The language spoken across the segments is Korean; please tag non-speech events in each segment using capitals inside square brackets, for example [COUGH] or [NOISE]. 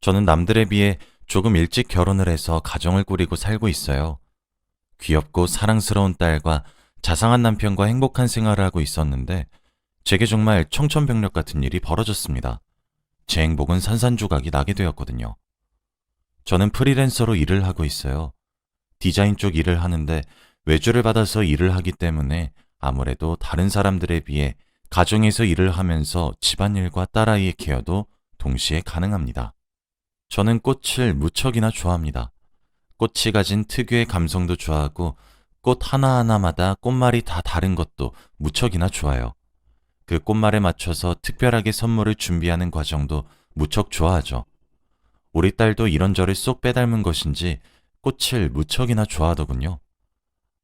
저는 남들에 비해 조금 일찍 결혼을 해서 가정을 꾸리고 살고 있어요. 귀엽고 사랑스러운 딸과 자상한 남편과 행복한 생활을 하고 있었는데 제게 정말 청천벽력 같은 일이 벌어졌습니다. 제 행복은 산산조각이 나게 되었거든요. 저는 프리랜서로 일을 하고 있어요. 디자인 쪽 일을 하는데 외주를 받아서 일을 하기 때문에 아무래도 다른 사람들에 비해 가정에서 일을 하면서 집안일과 딸아이의 케어도 동시에 가능합니다. 저는 꽃을 무척이나 좋아합니다. 꽃이 가진 특유의 감성도 좋아하고 꽃 하나하나마다 꽃말이 다 다른 것도 무척이나 좋아요. 그 꽃말에 맞춰서 특별하게 선물을 준비하는 과정도 무척 좋아하죠. 우리 딸도 이런 저를 쏙 빼닮은 것인지 꽃을 무척이나 좋아하더군요.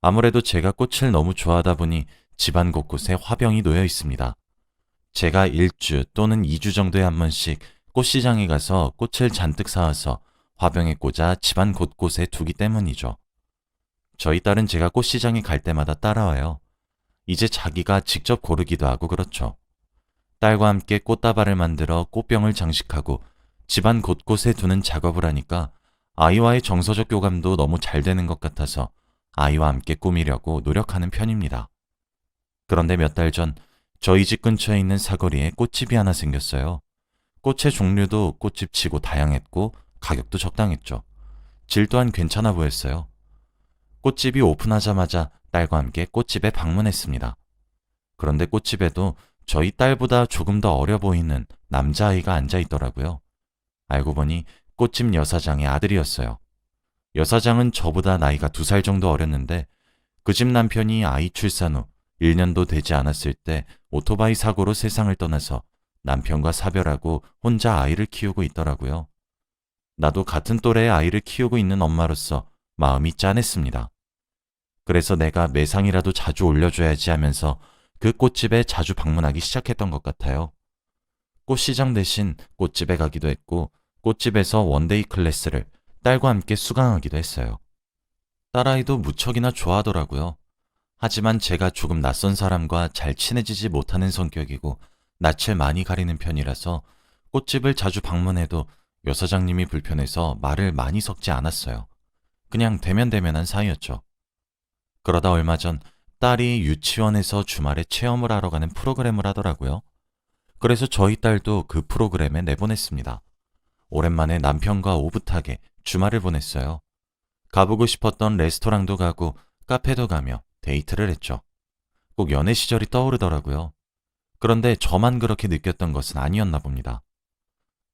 아무래도 제가 꽃을 너무 좋아하다 보니 집안 곳곳에 화병이 놓여 있습니다. 제가 일주 또는 이주 정도에 한 번씩 꽃시장에 가서 꽃을 잔뜩 사와서 화병에 꽂아 집안 곳곳에 두기 때문이죠. 저희 딸은 제가 꽃시장에 갈 때마다 따라와요. 이제 자기가 직접 고르기도 하고 그렇죠. 딸과 함께 꽃다발을 만들어 꽃병을 장식하고 집안 곳곳에 두는 작업을 하니까 아이와의 정서적 교감도 너무 잘 되는 것 같아서 아이와 함께 꾸미려고 노력하는 편입니다. 그런데 몇 달 전 저희 집 근처에 있는 사거리에 꽃집이 하나 생겼어요. 꽃의 종류도 꽃집 치고 다양했고 가격도 적당했죠. 질 또한 괜찮아 보였어요. 꽃집이 오픈하자마자 딸과 함께 꽃집에 방문했습니다. 그런데 꽃집에도 저희 딸보다 조금 더 어려 보이는 남자아이가 앉아 있더라고요. 알고 보니 꽃집 여사장의 아들이었어요. 여사장은 저보다 나이가 두 살 정도 어렸는데 그 집 남편이 아이 출산 후 1년도 되지 않았을 때 오토바이 사고로 세상을 떠나서 남편과 사별하고 혼자 아이를 키우고 있더라고요. 나도 같은 또래의 아이를 키우고 있는 엄마로서 마음이 짠했습니다. 그래서 내가 매상이라도 자주 올려줘야지 하면서 그 꽃집에 자주 방문하기 시작했던 것 같아요. 꽃시장 대신 꽃집에 가기도 했고 꽃집에서 원데이 클래스를 딸과 함께 수강하기도 했어요. 딸아이도 무척이나 좋아하더라고요. 하지만 제가 조금 낯선 사람과 잘 친해지지 못하는 성격이고 낯을 많이 가리는 편이라서 꽃집을 자주 방문해도 여사장님이 불편해서 말을 많이 섞지 않았어요. 그냥 대면대면한 사이였죠. 그러다 얼마 전 딸이 유치원에서 주말에 체험을 하러 가는 프로그램을 하더라고요. 그래서 저희 딸도 그 프로그램에 내보냈습니다. 오랜만에 남편과 오붓하게 주말을 보냈어요. 가보고 싶었던 레스토랑도 가고 카페도 가며 데이트를 했죠. 꼭 연애 시절이 떠오르더라고요. 그런데 저만 그렇게 느꼈던 것은 아니었나 봅니다.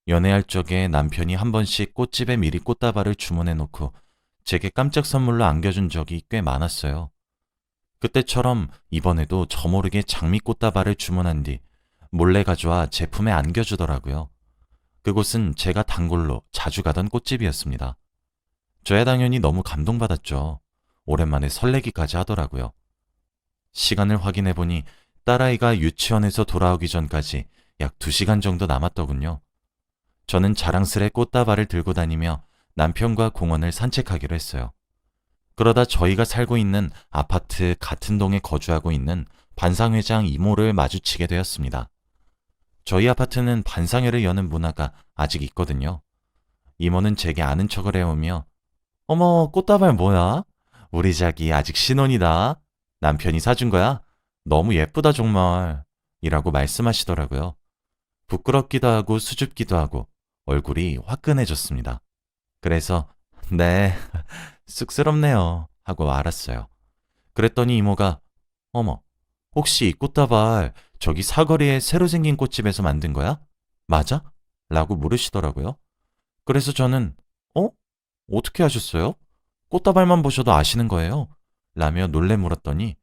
연애할 적에 남편이 한 번씩 꽃집에 미리 꽃다발을 주문해 놓고 제게 깜짝 선물로 안겨준 적이 꽤 많았어요. 그때처럼 이번에도 저 모르게 장미 꽃다발을 주문한 뒤 몰래 가져와 제품에 안겨주더라고요. 그곳은 제가 단골로 자주 가던 꽃집이었습니다. 저야 당연히 너무 감동받았죠. 오랜만에 설레기까지 하더라고요. 시간을 확인해 보니 딸아이가 유치원에서 돌아오기 전까지 약 2시간 정도 남았더군요. 저는 자랑스레 꽃다발을 들고 다니며 남편과 공원을 산책하기로 했어요. 그러다 저희가 살고 있는 아파트 같은 동에 거주하고 있는 반상회장 이모를 마주치게 되었습니다. 저희 아파트는 반상회를 여는 문화가 아직 있거든요. 이모는 제게 아는 척을 해오며 어머 꽃다발 뭐야? 우리 자기 아직 신혼이다. 남편이 사준 거야? 너무 예쁘다 정말. 이라고 말씀하시더라고요. 부끄럽기도 하고 수줍기도 하고 얼굴이 화끈해졌습니다. 그래서 네 [LAUGHS] 쑥스럽네요 하고 알았어요. 그랬더니 이모가 어머 혹시 이 꽃다발 저기 사거리에 새로 생긴 꽃집에서 만든 거야? 맞아? 라고 물으시더라고요. 그래서 저는 어? 어떻게 하셨어요? 꽃다발만 보셔도 아시는 거예요? 라며 놀래 물었더니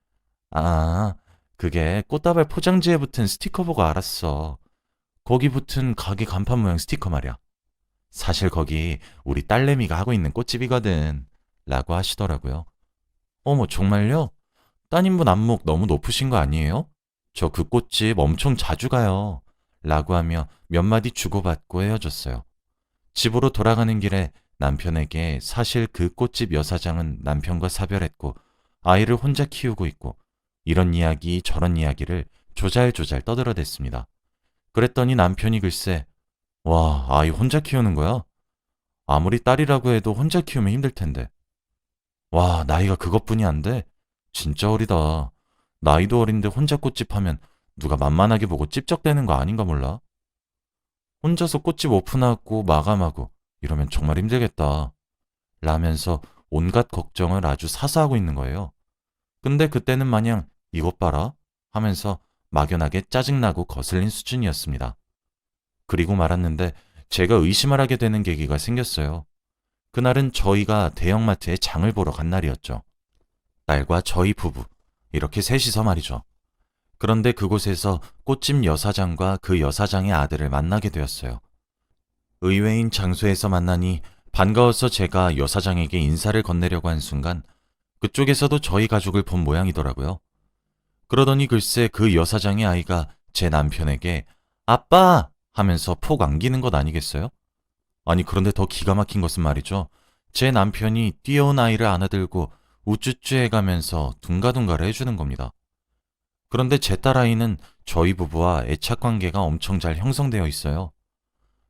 아 그게 꽃다발 포장지에 붙은 스티커 보고 알았어. 거기 붙은 가게 간판 모양 스티커 말이야. 사실 거기 우리 딸내미가 하고 있는 꽃집이거든. 라고 하시더라고요. 어머, 정말요? 따님분 안목 너무 높으신 거 아니에요? 저 그 꽃집 엄청 자주 가요. 라고 하며 몇 마디 주고받고 헤어졌어요. 집으로 돌아가는 길에 남편에게 사실 그 꽃집 여사장은 남편과 사별했고 아이를 혼자 키우고 있고 이런 이야기 저런 이야기를 조잘조잘 떠들어댔습니다. 그랬더니 남편이 글쎄 와 아이 혼자 키우는 거야? 아무리 딸이라고 해도 혼자 키우면 힘들 텐데. 와, 나이가 그것뿐이 안 돼? 진짜 어리다. 나이도 어린데 혼자 꽃집 하면 누가 만만하게 보고 찝쩍대는 거 아닌가 몰라? 혼자서 꽃집 오픈하고 마감하고 이러면 정말 힘들겠다. 라면서 온갖 걱정을 아주 사사하고 있는 거예요. 근데 그때는 마냥 이것 봐라 하면서 막연하게 짜증나고 거슬린 수준이었습니다. 그리고 말았는데 제가 의심을 하게 되는 계기가 생겼어요. 그날은 저희가 대형마트에 장을 보러 간 날이었죠. 딸과 저희 부부, 이렇게 셋이서 말이죠. 그런데 그곳에서 꽃집 여사장과 그 여사장의 아들을 만나게 되었어요. 의외인 장소에서 만나니 반가워서 제가 여사장에게 인사를 건네려고 한 순간 그쪽에서도 저희 가족을 본 모양이더라고요. 그러더니 글쎄 그 여사장의 아이가 제 남편에게 아빠! 하면서 폭 안기는 것 아니겠어요? 아니 그런데 더 기가 막힌 것은 말이죠. 제 남편이 뛰어온 아이를 안아들고 우쭈쭈 해가면서 둥가둥가를 해주는 겁니다. 그런데 제 딸아이는 저희 부부와 애착 관계가 엄청 잘 형성되어 있어요.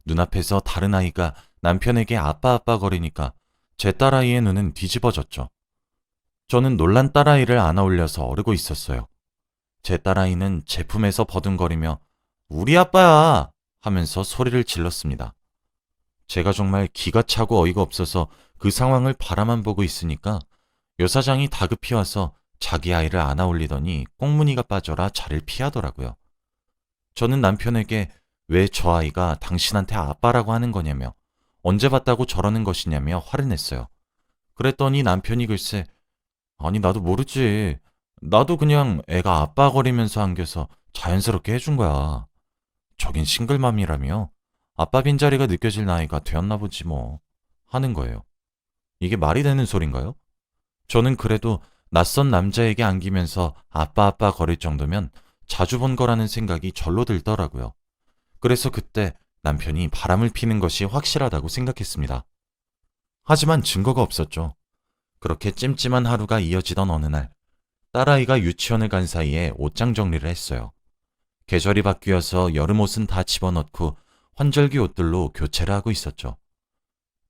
눈앞에서 다른 아이가 남편에게 아빠 아빠 거리니까 제 딸아이의 눈은 뒤집어졌죠. 저는 놀란 딸아이를 안아 올려서 어르고 있었어요. 제 딸아이는 제품에서 버둥거리며 우리 아빠야 하면서 소리를 질렀습니다. 제가 정말 기가 차고 어이가 없어서 그 상황을 바라만 보고 있으니까 여사장이 다급히 와서 자기 아이를 안아 올리더니 꽁무니가 빠져라 자리를 피하더라고요. 저는 남편에게 왜 저 아이가 당신한테 아빠라고 하는 거냐며 언제 봤다고 저러는 것이냐며 화를 냈어요. 그랬더니 남편이 글쎄 아니 나도 모르지. 나도 그냥 애가 아빠 거리면서 안겨서 자연스럽게 해준 거야. 저긴 싱글맘이라며 아빠 빈자리가 느껴질 나이가 되었나 보지 뭐 하는 거예요. 이게 말이 되는 소린가요? 저는 그래도 낯선 남자에게 안기면서 아빠 아빠 거릴 정도면 자주 본 거라는 생각이 절로 들더라고요. 그래서 그때 남편이 바람을 피는 것이 확실하다고 생각했습니다. 하지만 증거가 없었죠. 그렇게 찜찜한 하루가 이어지던 어느 날, 딸아이가 유치원을 간 사이에 옷장 정리를 했어요. 계절이 바뀌어서 여름 옷은 다 집어넣고 환절기 옷들로 교체를 하고 있었죠.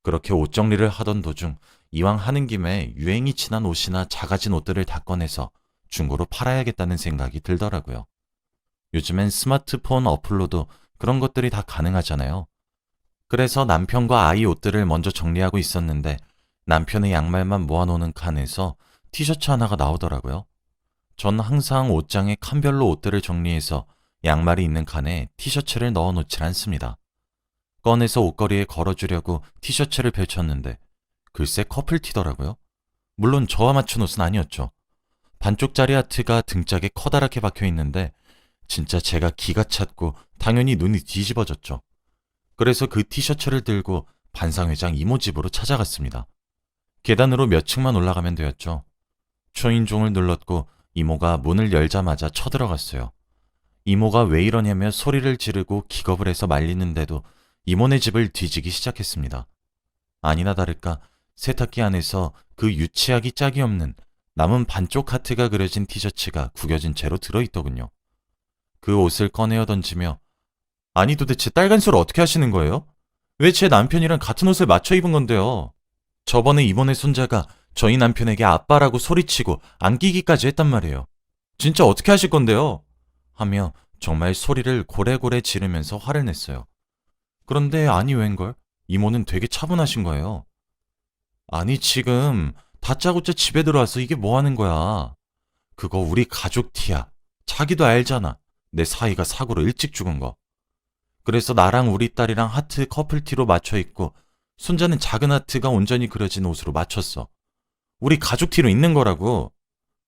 그렇게 옷 정리를 하던 도중 이왕 하는 김에 유행이 지난 옷이나 작아진 옷들을 다 꺼내서 중고로 팔아야겠다는 생각이 들더라고요. 요즘엔 스마트폰 어플로도 그런 것들이 다 가능하잖아요. 그래서 남편과 아이 옷들을 먼저 정리하고 있었는데 남편의 양말만 모아놓는 칸에서 티셔츠 하나가 나오더라고요. 전 항상 옷장에 칸별로 옷들을 정리해서 양말이 있는 칸에 티셔츠를 넣어 놓질 않습니다. 꺼내서 옷걸이에 걸어주려고 티셔츠를 펼쳤는데 글쎄 커플티더라고요. 물론 저와 맞춘 옷은 아니었죠. 반쪽짜리 하트가 등짝에 커다랗게 박혀 있는데 진짜 제가 기가 찼고 당연히 눈이 뒤집어졌죠. 그래서 그 티셔츠를 들고 반상회장 이모 집으로 찾아갔습니다. 계단으로 몇 층만 올라가면 되었죠. 초인종을 눌렀고 이모가 문을 열자마자 쳐들어갔어요. 이모가 왜 이러냐며 소리를 지르고 기겁을 해서 말리는데도 이모네 집을 뒤지기 시작했습니다. 아니나 다를까 세탁기 안에서 그 유치하기 짝이 없는 남은 반쪽 하트가 그려진 티셔츠가 구겨진 채로 들어있더군요. 그 옷을 꺼내어 던지며 아니 도대체 딸간소를 어떻게 하시는 거예요? 왜 제 남편이랑 같은 옷을 맞춰 입은 건데요? 저번에 이번에 손자가 저희 남편에게 아빠라고 소리치고 안기기까지 했단 말이에요. 진짜 어떻게 하실 건데요? 하며 정말 소리를 고래고래 지르면서 화를 냈어요. 그런데 아니 웬걸? 이모는 되게 차분하신 거예요. 아니 지금 다짜고짜 집에 들어와서 이게 뭐 하는 거야? 그거 우리 가족 티야. 자기도 알잖아. 내 사이가 사고로 일찍 죽은 거. 그래서 나랑 우리 딸이랑 하트 커플티로 맞춰 입고 손자는 작은 하트가 온전히 그려진 옷으로 맞췄어. 우리 가족 티로 있는 거라고.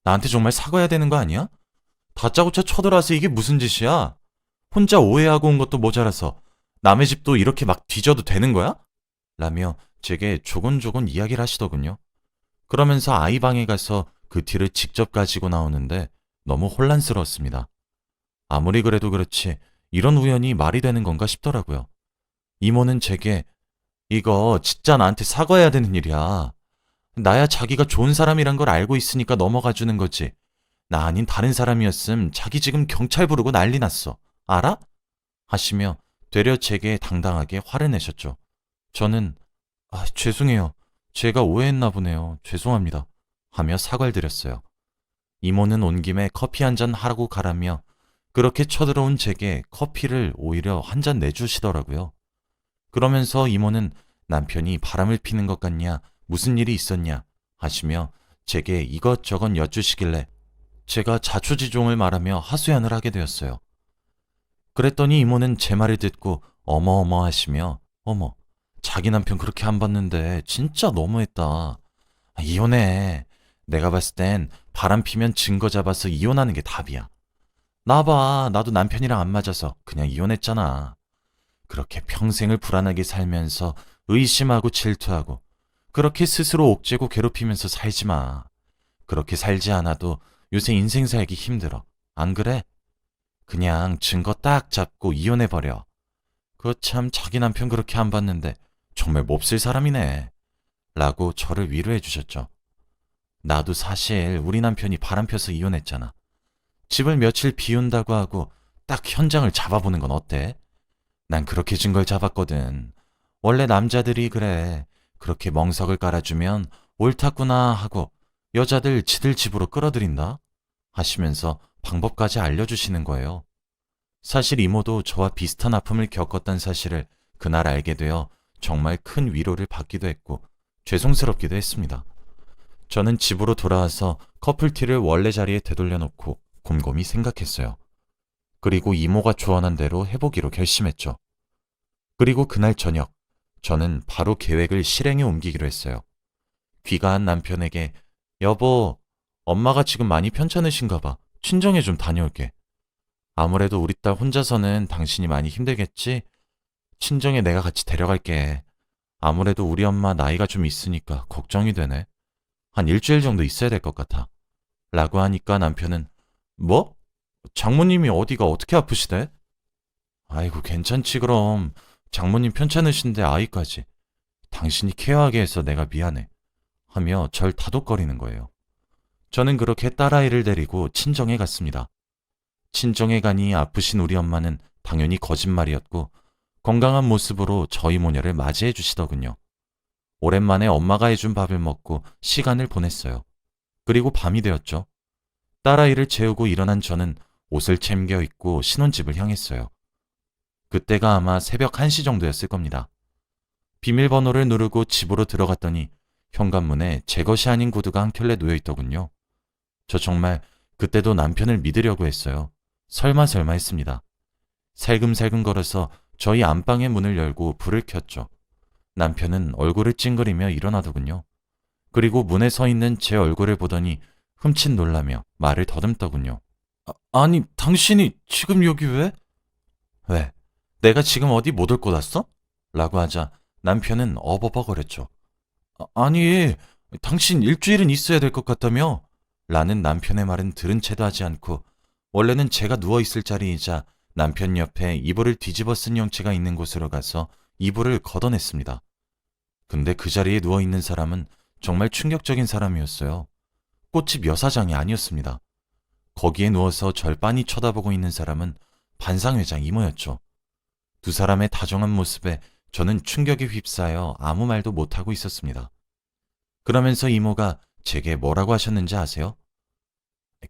나한테 정말 사과해야 되는 거 아니야? 다짜고짜 쳐들어와서 이게 무슨 짓이야? 혼자 오해하고 온 것도 모자라서 남의 집도 이렇게 막 뒤져도 되는 거야? 라며 제게 조곤조곤 이야기를 하시더군요. 그러면서 아이 방에 가서 그 티를 직접 가지고 나오는데 너무 혼란스러웠습니다. 아무리 그래도 그렇지 이런 우연이 말이 되는 건가 싶더라고요. 이모는 제게 이거 진짜 나한테 사과해야 되는 일이야. 나야 자기가 좋은 사람이란 걸 알고 있으니까 넘어가 주는 거지. 나 아닌 다른 사람이었음 자기 지금 경찰 부르고 난리 났어. 알아? 하시며 되려 제게 당당하게 화를 내셨죠. 저는 아, 죄송해요. 제가 오해했나 보네요. 죄송합니다. 하며 사과를 드렸어요. 이모는 온 김에 커피 한 잔 하라고 가라며 그렇게 쳐들어온 제게 커피를 오히려 한 잔 내주시더라고요. 그러면서 이모는 남편이 바람을 피는 것 같냐, 무슨 일이 있었냐 하시며 제게 이것저것 여쭈시길래 제가 자초지종을 말하며 하소연을 하게 되었어요. 그랬더니 이모는 제 말을 듣고 어머어머 하시며 어머 자기 남편 그렇게 안 봤는데 진짜 너무했다. 아, 이혼해. 내가 봤을 땐 바람 피면 증거 잡아서 이혼하는 게 답이야. 나봐 나도 남편이랑 안 맞아서 그냥 이혼했잖아. 그렇게 평생을 불안하게 살면서 의심하고 질투하고 그렇게 스스로 옥죄고 괴롭히면서 살지 마. 그렇게 살지 않아도 요새 인생 살기 힘들어. 안 그래? 그냥 증거 딱 잡고 이혼해버려. 그 참 자기 남편 그렇게 안 봤는데 정말 몹쓸 사람이네. 라고 저를 위로해 주셨죠. 나도 사실 우리 남편이 바람 펴서 이혼했잖아. 집을 며칠 비운다고 하고 딱 현장을 잡아보는 건 어때? 난 그렇게 증거를 잡았거든. 원래 남자들이 그래. 그렇게 멍석을 깔아주면 옳았구나 하고 여자들 지들 집으로 끌어들인다? 하시면서 방법까지 알려주시는 거예요. 사실 이모도 저와 비슷한 아픔을 겪었다는 사실을 그날 알게 되어 정말 큰 위로를 받기도 했고 죄송스럽기도 했습니다. 저는 집으로 돌아와서 커플티를 원래 자리에 되돌려놓고 곰곰이 생각했어요. 그리고 이모가 조언한 대로 해보기로 결심했죠. 그리고 그날 저녁, 저는 바로 계획을 실행에 옮기기로 했어요. 귀가한 남편에게, 여보, 엄마가 지금 많이 편찮으신가 봐. 친정에 좀 다녀올게. 아무래도 우리 딸 혼자서는 당신이 많이 힘들겠지? 친정에 내가 같이 데려갈게. 아무래도 우리 엄마 나이가 좀 있으니까 걱정이 되네. 한 일주일 정도 있어야 될 것 같아. 라고 하니까 남편은, 뭐? 장모님이 어디가 어떻게 아프시대? 아이고, 괜찮지, 그럼. 장모님 편찮으신데 아이까지. 당신이 케어하게 해서 내가 미안해. 하며 절 다독거리는 거예요. 저는 그렇게 딸아이를 데리고 친정에 갔습니다. 친정에 가니 아프신 우리 엄마는 당연히 거짓말이었고 건강한 모습으로 저희 모녀를 맞이해 주시더군요. 오랜만에 엄마가 해준 밥을 먹고 시간을 보냈어요. 그리고 밤이 되었죠. 딸아이를 재우고 일어난 저는 옷을 챙겨 입고 신혼집을 향했어요. 그때가 아마 새벽 1시 정도였을 겁니다. 비밀번호를 누르고 집으로 들어갔더니 현관문에 제 것이 아닌 구두가 한 켤레 놓여 있더군요. 저 정말 그때도 남편을 믿으려고 했어요. 설마 설마 했습니다. 살금살금 걸어서 저희 안방의 문을 열고 불을 켰죠. 남편은 얼굴을 찡그리며 일어나더군요. 그리고 문에 서 있는 제 얼굴을 보더니 흠칫 놀라며 말을 더듬더군요. 아, 니 당신이 지금 여기 왜? 왜? 내가 지금 어디 못 올것 왔어? 라고 하자 남편은 어버버거렸죠. 아, 아니, 당신 일주일은 있어야 될 것 같다며? 라는 남편의 말은 들은 채도 하지 않고 원래는 제가 누워있을 자리이자 남편 옆에 이불을 뒤집어 쓴 형체가 있는 곳으로 가서 이불을 걷어냈습니다. 근데 그 자리에 누워있는 사람은 정말 충격적인 사람이었어요. 꽃집 여사장이 아니었습니다. 거기에 누워서 절 빤히 쳐다보고 있는 사람은 반상회장 이모였죠. 두 사람의 다정한 모습에 저는 충격에 휩싸여 아무 말도 못하고 있었습니다. 그러면서 이모가 제게 뭐라고 하셨는지 아세요?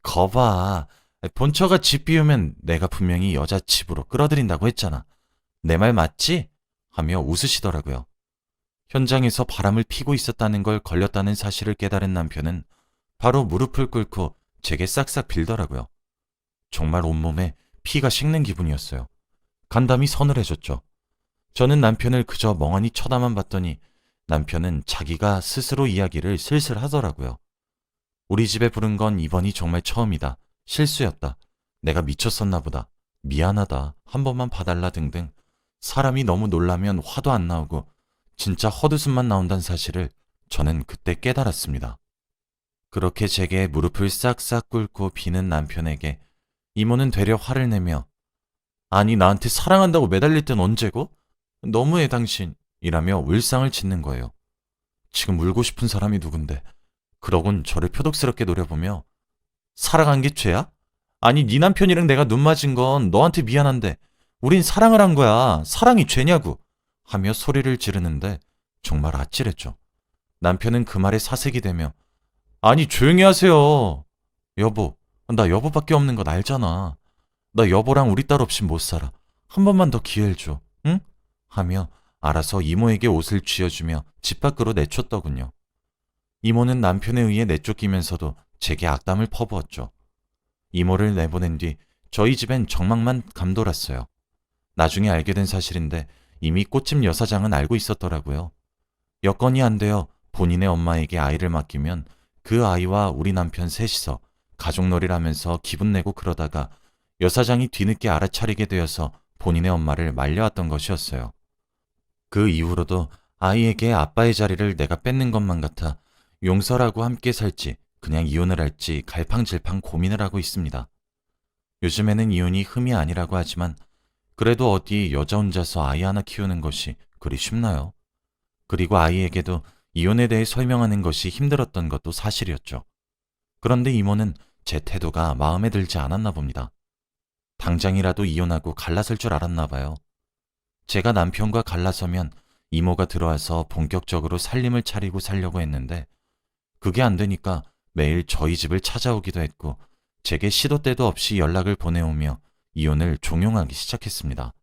거봐. 본처가 집 비우면 내가 분명히 여자 집으로 끌어들인다고 했잖아. 내 말 맞지? 하며 웃으시더라고요. 현장에서 바람을 피고 있었다는 걸 걸렸다는 사실을 깨달은 남편은 바로 무릎을 꿇고 제게 싹싹 빌더라고요. 정말 온몸에 피가 식는 기분이었어요. 간담이 서늘해졌죠. 저는 남편을 그저 멍하니 쳐다만 봤더니 남편은 자기가 스스로 이야기를 슬슬 하더라고요. 우리 집에 부른 건 이번이 정말 처음이다. 실수였다. 내가 미쳤었나 보다. 미안하다. 한 번만 봐달라 등등. 사람이 너무 놀라면 화도 안 나오고 진짜 헛웃음만 나온다는 사실을 저는 그때 깨달았습니다. 그렇게 제게 무릎을 싹싹 꿇고 비는 남편에게 이모는 되려 화를 내며 아니 나한테 사랑한다고 매달릴 땐 언제고? 너무해 당신 이라며 울상을 짓는 거예요. 지금 울고 싶은 사람이 누군데 그러곤 저를 표독스럽게 노려보며 사랑한 게 죄야? 아니 네 남편이랑 내가 눈 맞은 건 너한테 미안한데 우린 사랑을 한 거야. 사랑이 죄냐고. 하며 소리를 지르는데 정말 아찔했죠. 남편은 그 말에 사색이 되며 아니 조용히 하세요. 여보, 나 여보밖에 없는 건 알잖아. 나 여보랑 우리 딸 없이 못 살아. 한 번만 더 기회를 줘. 응? 하며 알아서 이모에게 옷을 쥐어주며 집 밖으로 내쫓더군요. 이모는 남편에 의해 내쫓기면서도 제게 악담을 퍼부었죠. 이모를 내보낸 뒤 저희 집엔 정막만 감돌았어요. 나중에 알게 된 사실인데 이미 꽃집 여사장은 알고 있었더라고요. 여건이 안 되어 본인의 엄마에게 아이를 맡기면 그 아이와 우리 남편 셋이서 가족놀이를 하면서 기분 내고 그러다가 여사장이 뒤늦게 알아차리게 되어서 본인의 엄마를 말려왔던 것이었어요. 그 이후로도 아이에게 아빠의 자리를 내가 뺏는 것만 같아 용서라고 함께 살지 그냥 이혼을 할지 갈팡질팡 고민을 하고 있습니다. 요즘에는 이혼이 흠이 아니라고 하지만 그래도 어디 여자 혼자서 아이 하나 키우는 것이 그리 쉽나요? 그리고 아이에게도 이혼에 대해 설명하는 것이 힘들었던 것도 사실이었죠. 그런데 이모는 제 태도가 마음에 들지 않았나 봅니다. 당장이라도 이혼하고 갈라설 줄 알았나 봐요. 제가 남편과 갈라서면 이모가 들어와서 본격적으로 살림을 차리고 살려고 했는데 그게 안 되니까 매일 저희 집을 찾아오기도 했고 제게 시도 때도 없이 연락을 보내오며 이혼을 종용하기 시작했습니다.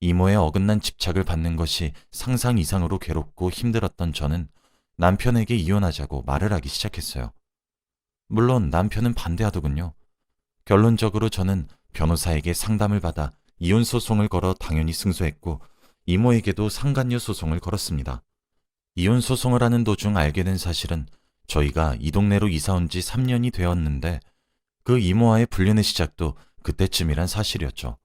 이모의 어긋난 집착을 받는 것이 상상 이상으로 괴롭고 힘들었던 저는 남편에게 이혼하자고 말을 하기 시작했어요. 물론 남편은 반대하더군요. 결론적으로 저는 변호사에게 상담을 받아 이혼 소송을 걸어 당연히 승소했고 이모에게도 상간녀 소송을 걸었습니다. 이혼 소송을 하는 도중 알게 된 사실은 저희가 이 동네로 이사 온 지 3년이 되었는데 그 이모와의 불륜의 시작도 그때쯤이란 사실이었죠.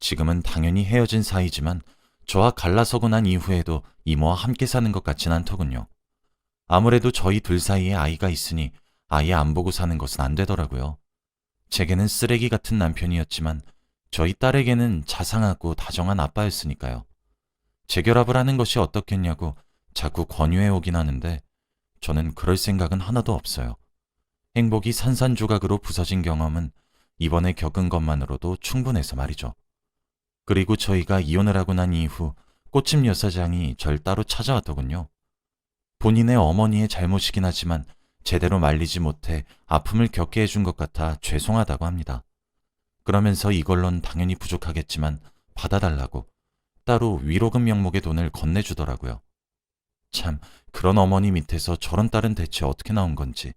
지금은 당연히 헤어진 사이지만 저와 갈라서고 난 이후에도 이모와 함께 사는 것 같진 않더군요. 아무래도 저희 둘 사이에 아이가 있으니 아예 안 보고 사는 것은 안 되더라고요. 제게는 쓰레기 같은 남편이었지만 저희 딸에게는 자상하고 다정한 아빠였으니까요. 재결합을 하는 것이 어떻겠냐고 자꾸 권유해 오긴 하는데 저는 그럴 생각은 하나도 없어요. 행복이 산산조각으로 부서진 경험은 이번에 겪은 것만으로도 충분해서 말이죠. 그리고 저희가 이혼을 하고 난 이후 꽃집 여사장이 절 따로 찾아왔더군요. 본인의 어머니의 잘못이긴 하지만 제대로 말리지 못해 아픔을 겪게 해준 것 같아 죄송하다고 합니다. 그러면서 이걸론 당연히 부족하겠지만 받아달라고 따로 위로금 명목의 돈을 건네주더라고요. 참, 그런 어머니 밑에서 저런 딸은 대체 어떻게 나온 건지.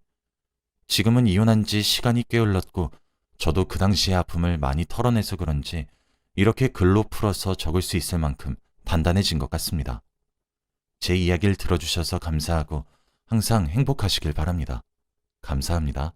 지금은 이혼한 지 시간이 꽤 흘렀고 저도 그 당시의 아픔을 많이 털어내서 그런지 이렇게 글로 풀어서 적을 수 있을 만큼 단단해진 것 같습니다. 제 이야기를 들어주셔서 감사하고 항상 행복하시길 바랍니다. 감사합니다.